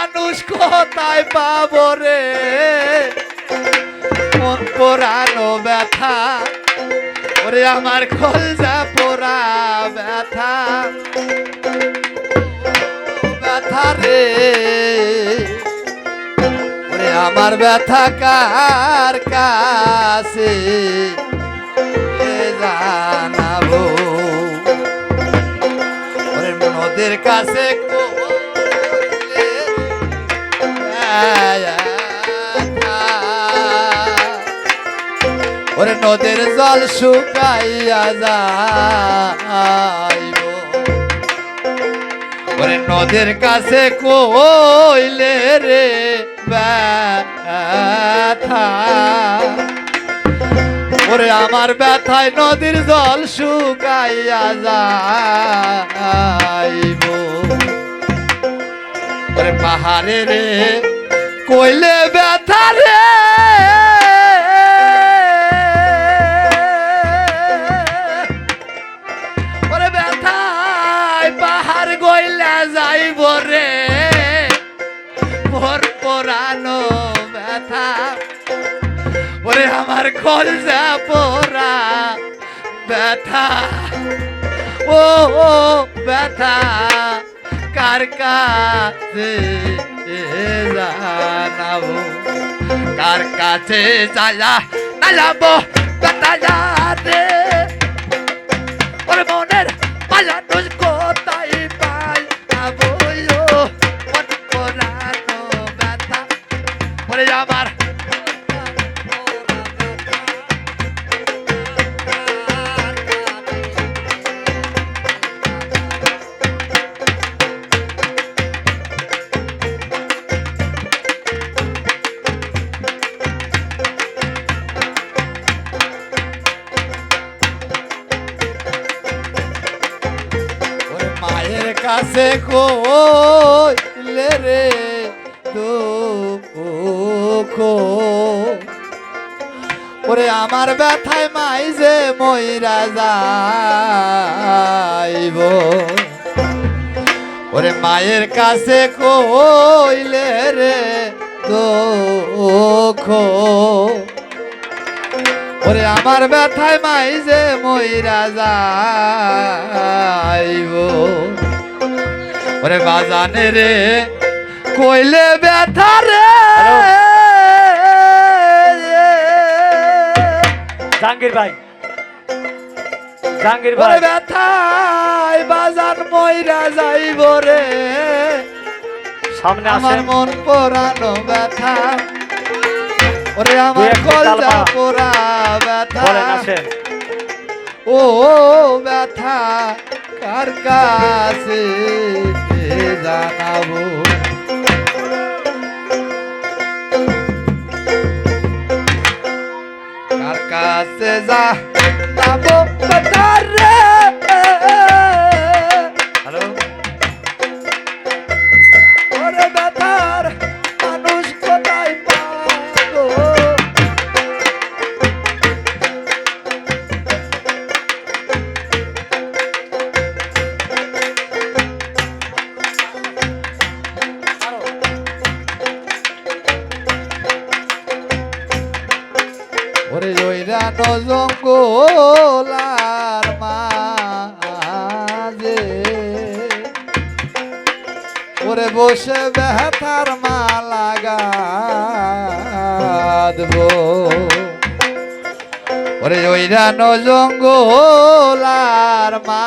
মানুষ কোথায় পাবো রে? মন পোড়ানো ব্যথা। ওরে আমার খলজা পোড়া ব্যথা। ব্যথা রে। ওরে আমার ব্যথা কার কাছে? জানাব? ওরে নদীর কাছে ওরে নদীর জল শুকাইয়া যাইব ওরে নদীর কাছে কইলে রে ব্যথা। ওরে আমার ব্যথায় নদীর জল শুকাইয়া যাইব ওরে পাহাড়ে রে কইলে ব্যথা রে। ওরে ব্যথায় পাহাড় গইলা যাইব রে। ভোর পরানো ব্যথা। ওরে আমার কলজা পোড়া ব্যথা। ও, ব্যথা কার কাছে জানাব কার কাছে জ্বালা তালাবো যাতে কাছে কইলে রে দুঃখ। ওরে আমার ব্যথায় মাই যে মইরা যাইব। ওরে মায়ের কাছে কইলে রে দুঃখ। ওরে আমার ব্যথায় মাই যে মইরা যাইব। ওরে বাজানে রে কইলে ব্যথা রে। জাহাঙ্গীর ভাই। জাহাঙ্গীর ওরে ভাই। ব্যথায় বাজান মইরা যাইব রে। সামনে আমার মন পোড়ানো ব্যথা। ওরে আমার কলজা। পোড়া ব্যথা। ও ব্যথা কার কাছে? জানাব কার কাছে যা ওরে জয়রানো জঙ্গলার মাঝে। ওরে বসে ব্যথার মালা গাঁদবো ওরে ওইরানো জঙ্গলার মা